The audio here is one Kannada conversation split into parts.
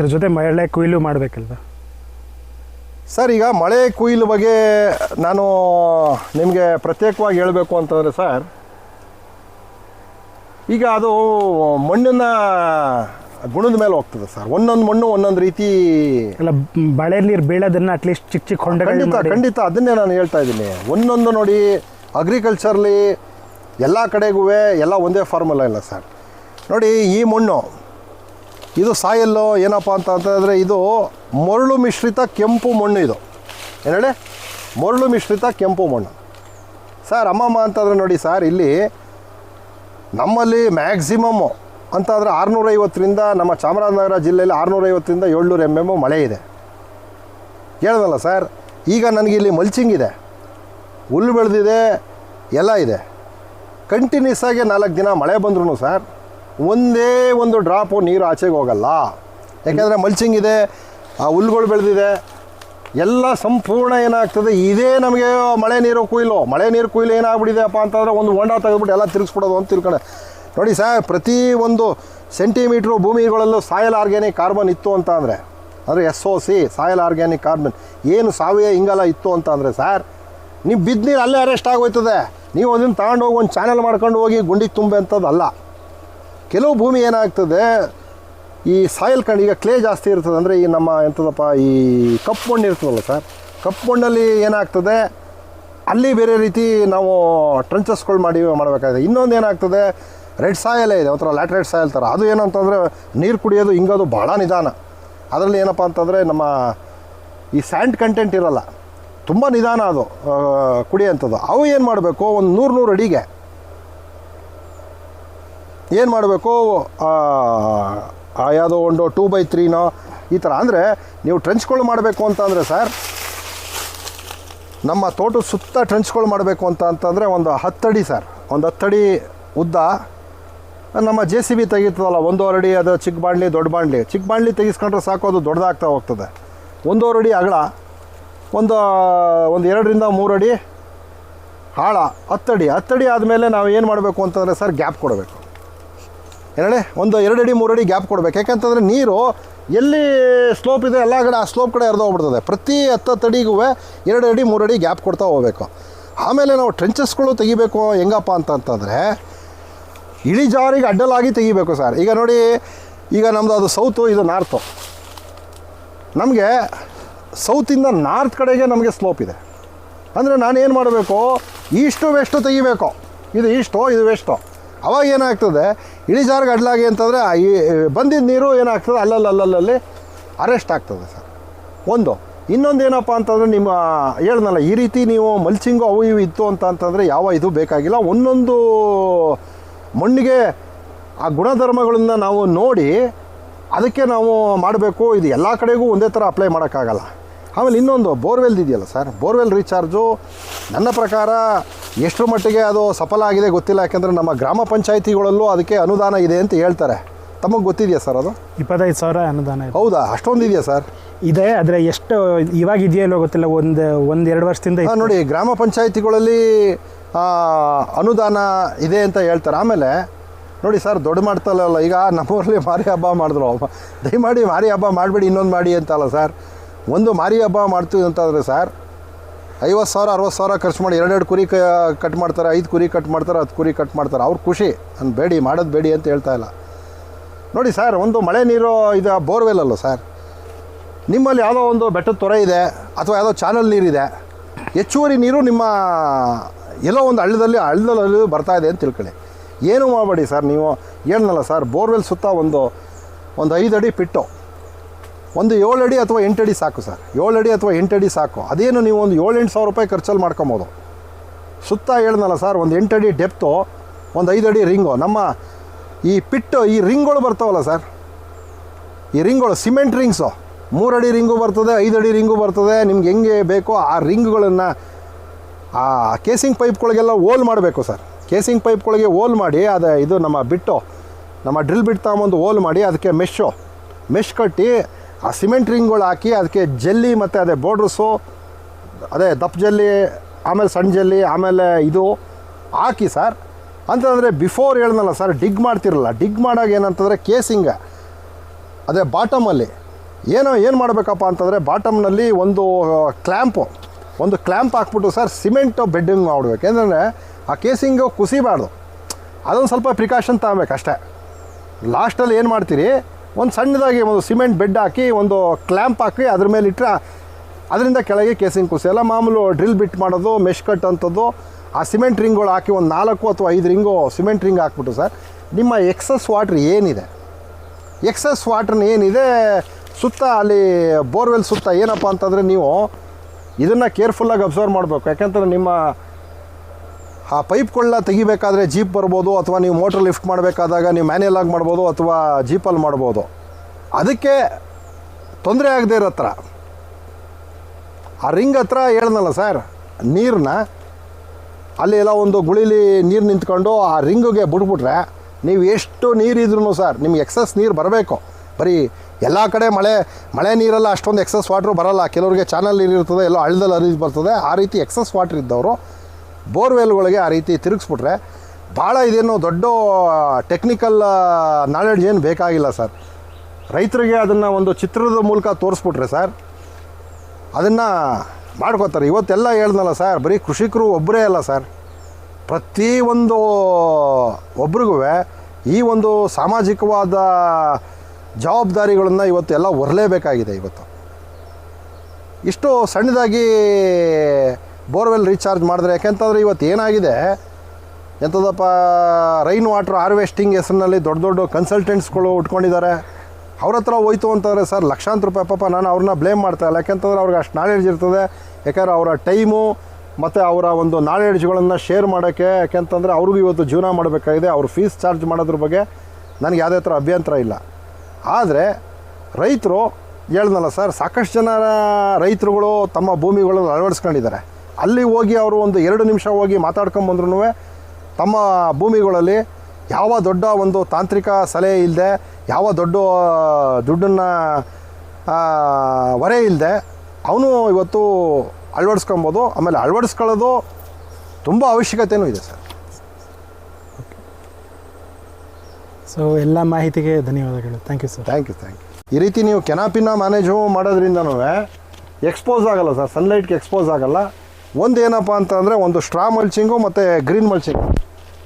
ಇದ್ರ ಜೊತೆ ಮಳೆ ಕೊಯ್ಲು ಮಾಡಬೇಕಲ್ವ? ಸರ್ ಈಗ ಮಳೆ ಕೊಯ್ಲು ಬಗ್ಗೆ ನಾನು ನಿಮಗೆ ಪ್ರತ್ಯೇಕವಾಗಿ ಹೇಳಬೇಕು ಅಂತಂದರೆ ಸರ್ ಈಗ ಅದು ಮಣ್ಣಿನ ಗುಣದ ಮೇಲೆ ಹೋಗ್ತದೆ ಸರ್. ಒಂದೊಂದು ಮಣ್ಣು ಒಂದೊಂದು ರೀತಿ ಅಲ್ಲ ಮಳೆ ನೀರು ಬೀಳೋದನ್ನ ಅಟ್ಲೀಸ್ಟ್ ಚಿಕ್ಕ ಚಿಕ್ಕ ಹೊಂಡ ಖಂಡಿತ ಖಂಡಿತ. ಅದನ್ನೇ ನಾನು ಹೇಳ್ತಾ ಇದ್ದೀನಿ. ಒಂದೊಂದು ನೋಡಿ ಅಗ್ರಿಕಲ್ಚರ್ಲಿ ಎಲ್ಲ ಕಡೆಗೂ ಎಲ್ಲ ಒಂದೇ ಫಾರ್ಮುಲಾ ಇಲ್ಲ ಸರ್. ನೋಡಿ ಈ ಮಣ್ಣು ಇದು ಸಾಯಲ್ಲು, ಏನಪ್ಪ ಅಂತ ಅಂತಂದರೆ ಇದು ಮರಳು ಮಿಶ್ರಿತ ಕೆಂಪು ಮಣ್ಣು ಇದು. ಏನು ಹೇಳಿ? ಮರಳು ಮಿಶ್ರಿತ ಕೆಂಪು ಮಣ್ಣು. ಸರ್, ಅಮ್ಮಮ್ಮ ಅಂತಂದರೆ ನೋಡಿ ಸರ್, ಇಲ್ಲಿ ನಮ್ಮಲ್ಲಿ ಮ್ಯಾಕ್ಸಿಮಮ್ಮು ಅಂತಾದರೆ ಆರುನೂರೈವತ್ತರಿಂದ ನಮ್ಮ ಚಾಮರಾಜನಗರ ಜಿಲ್ಲೆಯಲ್ಲಿ ಆರುನೂರೈವತ್ತರಿಂದ ಏಳ್ನೂರು ಎಂ ಎಮ್ಮು ಮಳೆ ಇದೆ. ಹೇಳ್ದಲ್ಲ ಸರ್? ಈಗ ನನಗೆ ಇಲ್ಲಿ ಮಲ್ಚಿಂಗ್ ಇದೆ. ಹುಲ್ಲು ಬೆಳೆದಿದೆ, ಎಲ್ಲ ಇದೆ. ಕಂಟಿನ್ಯೂಸ್ ಆಗಿ ನಾಲ್ಕು ದಿನ ಮಳೆ ಬಂದ್ರೂ ಸರ್ ಒಂದೇ ಒಂದು ಡ್ರಾಪು ನೀರು ಆಚೆಗೆ ಹೋಗಲ್ಲ. ಯಾಕೆಂದರೆ ಮಲ್ಚಿಂಗ್ ಇದೆ, ಆ ಹುಲ್ಗಳು ಬೆಳೆದಿದೆ, ಎಲ್ಲ ಸಂಪೂರ್ಣ ಏನಾಗ್ತದೆ, ಇದೇ ನಮಗೆ ಮಳೆ ನೀರು ಕುಯ್ಲು. ಮಳೆ ನೀರು ಕುಯ್ಲು ಏನಾಗ್ಬಿಟ್ಟಿದೆಯಪ್ಪ ಅಂತಂದರೆ ಒಂದು ಹೊಂಡ ತೆಗೆದ್ಬಿಟ್ಟು ಎಲ್ಲ ತಿರುಗಿಸ್ಬಿಡೋದು ಅಂತ ತಿಳ್ಕೊಂಡೆ ನೋಡಿ ಸರ್, ಪ್ರತಿ ಒಂದು ಸೆಂಟಿಮೀಟ್ರು ಭೂಮಿಗಳಲ್ಲೂ ಸಾಯಲ್ ಆರ್ಗ್ಯಾನಿಕ್ ಕಾರ್ಬನ್ ಇತ್ತು ಅಂತ ಅಂದರೆ ಅಂದರೆ S O C soil organic carbon ಏನು ಸಾವಯ ಹಿಂಗಲ್ಲ ಇತ್ತು ಅಂತ ಅಂದರೆ ಸರ್, ನೀವು ಬಿದ್ದ ನೀರು ಅಲ್ಲೇ ಅರೆಸ್ಟ್ ಆಗೋಯ್ತದೆ. ನೀವು ಅದನ್ನು ತಗೊಂಡೋಗಿ ಒಂದು ಚಾನಲ್ ಮಾಡ್ಕೊಂಡು ಹೋಗಿ ಗುಂಡಿಗೆ ತುಂಬೆ ಅಂಥದ್ದಲ್ಲ ಕೆಲವು ಭೂಮಿ ಏನಾಗ್ತದೆ, ಈ ಸಾಯಿಲ್ ಕಂಡು ಈಗ ಕ್ಲೇ ಜಾಸ್ತಿ ಇರ್ತದೆ ಅಂದರೆ ಈ ನಮ್ಮ ಎಂಥದಪ್ಪ ಈ ಕಪ್ಪು ಮಣ್ಣು ಇರ್ತದಲ್ಲ ಸರ್ ಕಪ್ಪು ಮಣ್ಣಲ್ಲಿ ಏನಾಗ್ತದೆ, ಅಲ್ಲಿ ಬೇರೆ ರೀತಿ ನಾವು ಟ್ರಂಚಸ್ಗಳು ಮಾಡಿ ಮಾಡಬೇಕಾಗಿದೆ. ಇನ್ನೊಂದು ಏನಾಗ್ತದೆ ರೆಡ್ ಸಾಯಲೇ ಇದೆ, ಒಂಥರ ಲ್ಯಾಟ್ರೇಟ್ ಸಾಯಲ್ ಥರ ಅದು ಏನಂತಂದರೆ ನೀರು ಕುಡಿಯೋದು ಹಿಂಗೋದು ಭಾಳ ನಿಧಾನ. ಅದರಲ್ಲಿ ಏನಪ್ಪ ಅಂತಂದರೆ ನಮ್ಮ ಈ ಸ್ಯಾಂಡ್ ಕಂಟೆಂಟ್ ಇರೋಲ್ಲ, ತುಂಬ ನಿಧಾನ ಅದು ಕುಡಿಯೋಂಥದ್ದು ಅವು ಏನು ಮಾಡಬೇಕು, ಒಂದು ನೂರು ನೂರು ಅಡಿಗೆ ಏನು ಮಾಡಬೇಕು? ಯಾವುದೋ ಒಂದು ಟೂ ಬೈ ತ್ರೀನೋ ಈ ಥರ ಅಂದರೆ ನೀವು ಟ್ರೆಂಚ್ಗಳು ಮಾಡಬೇಕು ಅಂತ ಅಂದರೆ ಸರ್ ನಮ್ಮ ತೋಟದ ಸುತ್ತ ಟ್ರೆಂಚ್ಗಳು ಮಾಡಬೇಕು ಅಂತ ಅಂತಂದರೆ ಒಂದು ಹತ್ತಡಿ ಸರ್ ಒಂದು ಹತ್ತಡಿ ಉದ್ದ ನಮ್ಮ ಜೆ ಸಿ ಬಿ ತೆಗೀತದಲ್ಲ ಒಂದೂವರೆ ಅಡಿ ಅದು ಚಿಕ್ಕ ಬಾಣಲಿ, ದೊಡ್ಡ ಬಾಣಲಿ. ಚಿಕ್ಕ ಬಾಣಲಿ ತೆಗಿಸ್ಕೊಂಡ್ರೆ ಸಾಕು, ಅದು ದೊಡ್ಡದಾಗ್ತಾ ಹೋಗ್ತದೆ. ಒಂದೂವರೆ ಅಡಿ ಅಗಲ, ಒಂದು ಒಂದು ಎರಡರಿಂದ ಮೂರು ಅಡಿ ಆಳ ಹತ್ತಡಿ ಹತ್ತಡಿ ಆದಮೇಲೆ ನಾವು ಏನು ಮಾಡಬೇಕು ಅಂತಂದರೆ ಸರ್ ಗ್ಯಾಪ್ ಕೊಡಬೇಕು. ಹೇಳಿ ಒಂದು ಎರಡು ಅಡಿ ಮೂರು ಅಡಿ ಗ್ಯಾಪ್ ಕೊಡಬೇಕು. ಯಾಕಂತಂದರೆ ನೀರು ಎಲ್ಲಿ ಸ್ಲೋಪ್ ಇದೆ, ಎಲ್ಲ ಕಡೆ ಆ ಸ್ಲೋಪ್ ಕಡೆ ಹರಿದು ಹೋಗ್ಬಿಡ್ತದೆ. ಪ್ರತಿ ಹತ್ತತ್ತು ಅಡಿಗೂ ಎರಡು ಅಡಿ ಮೂರು ಅಡಿ ಗ್ಯಾಪ್ ಕೊಡ್ತಾ ಹೋಗಬೇಕು. ಆಮೇಲೆ ನಾವು ಟ್ರೆಂಚಸ್ಗಳು ತೆಗಿಬೇಕು, ಹೆಂಗಪ್ಪ ಅಂತಂತಂದರೆ ಇಳಿಜಾರಿಗೆ ಅಡ್ಡಲಾಗಿ ತೆಗಿಬೇಕು ಸರ್. ಈಗ ನೋಡಿ, ಈಗ ನಮ್ಮದು ಅದು ಸೌತು ಇದು ನಾರ್ತು ನಮಗೆ ಸೌತಿಂದ ನಾರ್ತ್ ಕಡೆಗೆ ನಮಗೆ ಸ್ಲೋಪ್ ಇದೆ. ಅಂದರೆ ನಾನು ಏನು ಮಾಡಬೇಕು? ಈಸ್ಟು ವೆಸ್ಟು ತೆಗಿಬೇಕು. ಇದು ಈಸ್ಟು ಇದು ವೆಸ್ಟು ಅವಾಗ ಏನಾಗ್ತದೆ ಇಳಿಜಾರು ಅಡ್ಲಾಗಿ ಅಂತಂದರೆ, ಈ ಬಂದಿದ್ದ ನೀರು ಏನಾಗ್ತದೆ ಅಲ್ಲಲ್ಲಿ ಅಲ್ಲಲ್ಲಲ್ಲಿ ಅರೆಸ್ಟ್ ಆಗ್ತದೆ ಸರ್. ಒಂದು. ಇನ್ನೊಂದು ಏನಪ್ಪ ಅಂತಂದರೆ, ನಿಮ್ಮ ಹೇಳ್ದಲ್ಲ ಈ ರೀತಿ ನೀವು ಮಲ್ಚಿಂಗು ಅವು ಇವು ಇತ್ತು ಅಂತ ಅಂತಂದರೆ ಯಾವ ಇದು ಬೇಕಾಗಿಲ್ಲ. ಒಂದೊಂದು ಮಣ್ಣಿಗೆ ಆ ಗುಣಧರ್ಮಗಳನ್ನು ನಾವು ನೋಡಿ, ಅದಕ್ಕೆ ನಾವು ಮಾಡಬೇಕು. ಇದು ಎಲ್ಲ ಕಡೆಗೂ ಒಂದೇ ಥರ ಅಪ್ಲೈ ಮಾಡೋಕ್ಕಾಗಲ್ಲ. ಆಮೇಲೆ ಇನ್ನೊಂದು ಬೋರ್ವೆಲ್ ಇದೆಯಲ್ಲ ಸರ್? ಬೋರ್ವೆಲ್ ರೀಚಾರ್ಜು ನನ್ನ ಪ್ರಕಾರ ಎಷ್ಟರ ಮಟ್ಟಿಗೆ ಅದು ಸಫಲ ಆಗಿದೆ ಗೊತ್ತಿಲ್ಲ. ಯಾಕೆಂದರೆ ನಮ್ಮ ಗ್ರಾಮ ಪಂಚಾಯಿತಿಗಳಲ್ಲೂ ಅದಕ್ಕೆ ಅನುದಾನ ಇದೆ ಅಂತ ಹೇಳ್ತಾರೆ. ತಮಗೆ ಗೊತ್ತಿದೆಯಾ ಸರ್ ಅದು? ಇಪ್ಪತ್ತೈದು ಸಾವಿರ ಅನುದಾನ ಇದೆ. ಹೌದಾ? ಅಷ್ಟೊಂದು ಇದೆಯಾ ಸರ್? ಇದೆ ಆದರೆ ಎಷ್ಟು ಇವಾಗ ಇದೆಯೋ ಇಲ್ವೋ ಗೊತ್ತಿಲ್ಲ. ಒಂದು ಒಂದು ಎರಡು ವರ್ಷದಿಂದ ಹಾಂ ಇತ್ತು. ನೋಡಿ ಗ್ರಾಮ ಪಂಚಾಯಿತಿಗಳಲ್ಲಿ ಅನುದಾನ ಇದೆ ಅಂತ ಹೇಳ್ತಾರೆ. ಆಮೇಲೆ ನೋಡಿ ಸರ್ ದೊಡ್ಡ ಮಾಡ್ತಲ್ಲ ಈಗ ನಮ್ಮೂರಲ್ಲಿ ಮಾರಿ ಹಬ್ಬ ಮಾಡಿದ್ರು ದಯಮಾಡಿ ಮಾರಿ ಹಬ್ಬ ಮಾಡಿಬಿಡಿ ಇನ್ನೊಂದು ಮಾಡಿ ಅಂತಲ್ಲ ಸರ್. ಒಂದು ಮಾರಿ ಹಬ್ಬ ಮಾಡ್ತೀವಿ ಅಂತಂದರೆ ಸರ್, ಐವತ್ತು ಸಾವಿರ, ಅರವತ್ತು ಸಾವಿರ ಖರ್ಚು ಮಾಡಿ ಎರಡೆರಡು ಕುರಿ ಕ ಕಟ್ ಮಾಡ್ತಾರೆ, ಐದು ಕುರಿ ಕಟ್ ಮಾಡ್ತಾರೆ, ಹತ್ತು ಕುರಿ ಕಟ್ ಮಾಡ್ತಾರೆ. ಅವ್ರ ಖುಷಿ. ನಾನು ಬೇಡಿ, ಮಾಡೋದು ಬೇಡಿ ಅಂತ ಹೇಳ್ತಾ ಇಲ್ಲ. ನೋಡಿ ಸರ್, ಒಂದು ಮಳೆ ನೀರು ಇದು ಬೋರ್ವೆಲ್ ಅಲ್ಲ ಸರ್? ನಿಮ್ಮಲ್ಲಿ ಯಾವುದೋ ಒಂದು ಬೆಟ್ಟದ ತೊರೆ ಇದೆ, ಅಥವಾ ಯಾವುದೋ ಚಾನಲ್ ನೀರಿದೆ ಹೆಚ್ಚುವರಿ ನೀರು ನಿಮ್ಮ ಎಲ್ಲೋ ಒಂದು ಹಳ್ಳದಲ್ಲಿ ಹಳ್ಳದಲ್ಲಿ ಬರ್ತಾ ಇದೆ ಅಂತ ತಿಳ್ಕೊಳ್ಳಿ. ಏನು ಮಾಡಬೇಡಿ ಸರ್ ನೀವು? ಏನಲ್ಲ ಸರ್, ಬೋರ್ವೆಲ್ ಸುತ್ತ ಒಂದು ಒಂದು ಐದು ಅಡಿ ಪಿಟ್ಟು. ಒಂದು ಏಳು ಅಡಿ ಅಥವಾ ಎಂಟು ಅಡಿ ಸಾಕು ಸರ್. ಏಳು ಅಡಿ ಅಥವಾ ಎಂಟು ಅಡಿ ಸಾಕು. ಅದೇನು ನೀವು ಒಂದು ಏಳು ಎಂಟು ಸಾವಿರ ರೂಪಾಯಿ ಖರ್ಚಲ್ಲಿ ಮಾಡ್ಕೊಬೋದು. ಸುತ್ತ ಹೇಳ್ದಲ್ಲ ಸರ್, ಒಂದು ಎಂಟು ಅಡಿ ಡೆಪ್ತು ಒಂದು ಐದು ಅಡಿ ರಿಂಗು. ನಮ್ಮ ಈ ಪಿಟ್ಟು ಈ ರಿಂಗ್ಗಳು ಬರ್ತಾವಲ್ಲ ಸರ್. ಈ ರಿಂಗ್ಗಳು ಸಿಮೆಂಟ್ ರಿಂಗ್ಸು ಮೂರಡಿ ರಿಂಗು ಬರ್ತದೆ, ಐದು ಅಡಿ ರಿಂಗು ಬರ್ತದೆ. ನಿಮ್ಗೆ ಹೆಂಗೆ ಬೇಕೋ ಆ ರಿಂಗ್ಗಳನ್ನು, ಆ ಕೇಸಿಂಗ್ ಪೈಪ್ಗಳಿಗೆಲ್ಲ ಓಲ್ ಮಾಡಬೇಕು ಸರ್. ಕೇಸಿಂಗ್ ಪೈಪ್ಗಳಿಗೆ ಓಲ್ ಮಾಡಿ, ಅದು ಇದು ನಮ್ಮ ಬಿಟ್ಟು, ನಮ್ಮ ಡ್ರಿಲ್ ಬಿಟ್ಟು ತಗೊಂಬಂದು ಓಲ್ ಮಾಡಿ, ಅದಕ್ಕೆ ಮೆಶ್ಶು ಮೆಶ್ ಕಟ್ಟಿ ಆ ಸಿಮೆಂಟ್ ರಿಂಗ್ಗಳು ಹಾಕಿ ಅದಕ್ಕೆ ಜಲ್ಲಿ ಮತ್ತು ಅದೇ ಬೋರ್ಡ್ರಸ್ಸು ಅದೇ ದಪ್ಪ ಜಲ್ಲಿ, ಆಮೇಲೆ ಸಣ್ಣ ಜಲ್ಲಿ, ಆಮೇಲೆ ಇದು ಹಾಕಿ ಸರ್. ಅಂತಂದರೆ ಬಿಫೋರ್ ಹೇಳ್ದಲ್ಲ ಸರ್, ಡಿಗ್ ಮಾಡ್ತಿರಲ್ಲ. ಡಿಗ್ ಮಾಡಾಗ ಏನಂತಂದರೆ ಕೇಸಿಂಗ ಅದೇ ಬಾಟಮಲ್ಲಿ ಏನೋ, ಏನು ಮಾಡಬೇಕಪ್ಪ ಅಂತಂದರೆ ಬಾಟಮ್ನಲ್ಲಿ ಒಂದು ಕ್ಲ್ಯಾಂಪು ಒಂದು ಕ್ಲ್ಯಾಂಪ್ ಹಾಕ್ಬಿಟ್ಟು ಸರ್ ಸಿಮೆಂಟು ಬೆಡ್ಡಿಂಗ್ ಮಾಡಬೇಕು. ಏನಂದರೆ ಆ ಕೇಸಿಂಗು ಕುಸಿಬಾರ್ದು. ಅದೊಂದು ಸ್ವಲ್ಪ ಪ್ರಿಕಾಷನ್ ತಗೋಬೇಕು ಅಷ್ಟೇ ಲಾಸ್ಟಲ್ಲಿ ಏನು ಮಾಡ್ತೀರಿ? ಒಂದು ಸಣ್ಣದಾಗಿ ಒಂದು ಸಿಮೆಂಟ್ ಬೆಡ್ ಹಾಕಿ, ಒಂದು ಕ್ಲ್ಯಾಂಪ್ ಹಾಕಿ ಅದ್ರ ಮೇಲೆ ಇಟ್ಟರೆ ಅದರಿಂದ ಕೆಳಗೆ ಕೇಸಿಂಗ್ ಕುಸಿ. ಎಲ್ಲ ಮಾಮೂಲು ಡ್ರಿಲ್ ಬಿಟ್ ಮಾಡೋದು ಮೆಶ್ ಕಟ್ ಅಂಥದ್ದು. ಆ ಸಿಮೆಂಟ್ ರಿಂಗ್ಗಳು ಹಾಕಿ ಒಂದು ನಾಲ್ಕು ಅಥವಾ ಐದು ರಿಂಗು ಸಿಮೆಂಟ್ ರಿಂಗ್ ಹಾಕ್ಬಿಟ್ಟು ಸರ್, ನಿಮ್ಮ ಎಕ್ಸಸ್ ವಾಟ್ರ್ ಏನಿದೆ? ಎಕ್ಸಸ್ ವಾಟ್ರನ್ನ ಏನಿದೆ? ಸುತ್ತ ಅಲ್ಲಿ ಬೋರ್ವೆಲ್ ಸುತ್ತ ಏನಪ್ಪ ಅಂತಂದರೆ ನೀವು ಇದನ್ನು ಕೇರ್ಫುಲ್ಲಾಗಿ ಅಬ್ಸರ್ವ್ ಮಾಡಬೇಕು. ಯಾಕೆಂತಂದ್ರೆ ನಿಮ್ಮ ಆ ಪೈಪ್ಗಳನ್ನ ತೆಗಿಬೇಕಾದ್ರೆ ಜೀಪ್ ಬರ್ಬೋದು ಅಥವಾ ನೀವು ಮೋಟ್ರ್ ಲಿಫ್ಟ್ ಮಾಡಬೇಕಾದಾಗ ನೀವು ಮ್ಯಾನ್ಯಲ್ ಆಗಿ ಮಾಡ್ಬೋದು ಅಥವಾ ಜೀಪಲ್ಲಿ ಮಾಡ್ಬೋದು. ಅದಕ್ಕೆ ತೊಂದರೆ ಆಗದೆ ಇರೋ ಹತ್ರ. ಆ ರಿಂಗ್ ಹತ್ರ ಹೇಳ್ದಲ್ಲ ಸರ್ ನೀರನ್ನ ಅಲ್ಲಿ ಎಲ್ಲ ಒಂದು ಗುಳಿಲಿ ನೀರು ನಿಂತ್ಕೊಂಡು ಆ ರಿಂಗಿಗೆ ಬಿಟ್ಬಿಟ್ರೆ ನೀವು ಎಷ್ಟು ನೀರಿದ್ರೂ ಸರ್ ನಿಮ್ಗೆ ಎಕ್ಸಸ್ ನೀರು ಬರಬೇಕು. ಬರೀ ಎಲ್ಲ ಕಡೆ ಮಳೆ ಮಳೆ ನೀರೆಲ್ಲ ಅಷ್ಟೊಂದು ಎಕ್ಸಸ್ ವಾಟ್ರು ಬರಲ್ಲ. ಕೆಲವರಿಗೆ ಚಾನಲ್ ನೀರು ಇರ್ತದೆ ಎಲ್ಲೋ ಹಳ್ಳದಲ್ಲಿ ಹರಿದು ಬರ್ತದೆ. ಆ ರೀತಿ ಎಕ್ಸಸ್ ವಾಟ್ರ್ ಇದ್ದವರು ಬೋರ್ವೆಲ್ಗಳಿಗೆ ಆ ರೀತಿ ತಿರುಗಿಸ್ಬಿಟ್ರೆ ಭಾಳ ಇದೇನು ದೊಡ್ಡ ಟೆಕ್ನಿಕಲ್ ನಾಲೆಡ್ಜ್ ಏನು ಬೇಕಾಗಿಲ್ಲ ಸರ್. ರೈತರಿಗೆ ಅದನ್ನು ಒಂದು ಚಿತ್ರದ ಮೂಲಕ ತೋರಿಸ್ಬಿಟ್ರೆ ಸರ್, ಅದನ್ನು ಮಾಡ್ಕೋತಾರೆ. ಇವತ್ತೆಲ್ಲ ಹೇಳ್ದಲ್ಲ ಸರ್, ಬರೀ ಕೃಷಿಕರು ಒಬ್ಬರೇ ಅಲ್ಲ ಸರ್. ಪ್ರತಿಯೊಂದು ಒಬ್ರಿಗೂ ಈ ಒಂದು ಸಾಮಾಜಿಕವಾದ ಜವಾಬ್ದಾರಿಗಳನ್ನು ಇವತ್ತು ಎಲ್ಲ ಹೊರಲೇಬೇಕಾಗಿದೆ ಇವತ್ತು. ಇಷ್ಟು ಸಣ್ಣದಾಗಿ ಬೋರ್ವೆಲ್ ರೀಚಾರ್ಜ್ ಮಾಡಿದ್ರೆ, ಯಾಕೆಂತಂದ್ರೆ ಇವತ್ತು ಏನಾಗಿದೆ? ಎಂಥದಪ್ಪ, ರೈನ್ ವಾಟರ್ ಹಾರ್ವೆಸ್ಟಿಂಗ್ ಹೆಸರಿನಲ್ಲಿ ದೊಡ್ಡ ದೊಡ್ಡ ಕನ್ಸಲ್ಟೆಂಟ್ಸ್ಗಳು ಉಟ್ಕೊಂಡಿದ್ದಾರೆ. ಅವ್ರ ಹತ್ರ ಹೋಯ್ತು ಅಂತಂದರೆ, ಸರ್, ಲಕ್ಷಾಂತರ ರೂಪಾಯಿ, ಪಾಪ, ನಾನು ಅವ್ರನ್ನ ಬ್ಲೇಮ್ ಮಾಡ್ತಾಯಿಲ್ಲ ಯಾಕೆಂತಂದ್ರೆ ಅವ್ರಿಗೆ ಅಷ್ಟು ನಾಲೆಡ್ಜ್ ಇರ್ತದೆ. ಯಾಕಂದ್ರೆ ಅವರ ಟೈಮು ಮತ್ತು ಅವರ ಒಂದು ನಾಲೆಡ್ಜ್ಗಳನ್ನು ಶೇರ್ ಮಾಡೋಕ್ಕೆ, ಯಾಕೆಂತಂದರೆ ಅವ್ರಿಗೂ ಇವತ್ತು ಜೀವನ ಮಾಡಬೇಕಾಗಿದೆ. ಅವ್ರ ಫೀಸ್ ಚಾರ್ಜ್ ಮಾಡೋದ್ರ ಬಗ್ಗೆ ನನಗೆ ಯಾವುದೇ ಥರ ಅಭ್ಯಂತರ ಇಲ್ಲ. ಆದರೆ, ರೈತರು ಹೇಳ್ದಲ್ಲ, ಸರ್, ಸಾಕಷ್ಟು ಜನ ರೈತರುಗಳು ತಮ್ಮ ಭೂಮಿಗಳನ್ನು ಅಳವಡಿಸ್ಕೊಂಡಿದ್ದಾರೆ. ಅಲ್ಲಿ ಹೋಗಿ ಅವರು ಒಂದು ಎರಡು ನಿಮಿಷ ಹೋಗಿ ಮಾತಾಡ್ಕೊಂಬಂದ್ರೂ ತಮ್ಮ ಭೂಮಿಗಳಲ್ಲಿ ಯಾವ ದೊಡ್ಡ ಒಂದು ತಾಂತ್ರಿಕ ಸಲಹೆ ಇಲ್ಲದೆ ಯಾವ ದೊಡ್ಡ ದುಡ್ಡನ್ನು ಹೊರೆ ಇಲ್ಲದೆ ಅವನು ಇವತ್ತು ಅಳವಡಿಸ್ಕೊಬೋದು. ಆಮೇಲೆ ಅಳವಡಿಸ್ಕೊಳ್ಳೋದು ತುಂಬ ಅವಶ್ಯಕತೆಯೂ ಇದೆ ಸರ್. ಸೊ ಎಲ್ಲ ಮಾಹಿತಿಗೆ ಧನ್ಯವಾದಗಳು. Thank you sir thank you thank you ಈ ರೀತಿ ನೀವು ಕೆನಾಪಿನ ಮ್ಯಾನೇಜು ಮಾಡೋದ್ರಿಂದನೂ ಎಕ್ಸ್ಪೋಸ್ ಆಗಲ್ಲ ಸರ್. ಸನ್ಲೈಟ್ಗೆ ಎಕ್ಸ್ಪೋಸ್ ಆಗಲ್ಲ. ಒಂದು ಏನಪ್ಪ ಅಂತಂದರೆ ಒಂದು ಸ್ಟ್ರಾ ಮಲ್ಚಿಂಗು ಮತ್ತು ಗ್ರೀನ್ ಮಲ್ಚಿಂಗ್.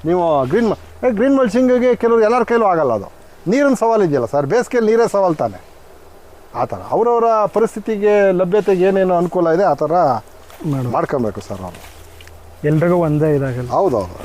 ನೀವು ಗ್ರೀನ್ ಗ್ರೀನ್ ಮಲ್ಚಿಂಗಿಗೆ ಕೆಲವರು ಎಲ್ಲರ ಕೈಲೂ ಆಗಲ್ಲ ಅದು. ನೀರಿನ ಸವಾಲು ಇದೆಯಲ್ಲ ಸರ್ ಬೇಸಿಗೆಯಲ್ಲಿ ನೀರೇ ಸವಾಲು ತಾನೆ. ಆ ಥರ ಅವರವರ ಪರಿಸ್ಥಿತಿಗೆ ಲಭ್ಯತೆಗೆ ಏನೇನು ಅನುಕೂಲ ಇದೆ ಆ ಥರ ಮಾಡು ಮಾಡ್ಕೊಬೇಕು ಸರ್ ಅವರು. ಎಲ್ರಿಗೂ ಒಂದೇ ಇದಾಗಲ್ಲ. ಹೌದೌದು.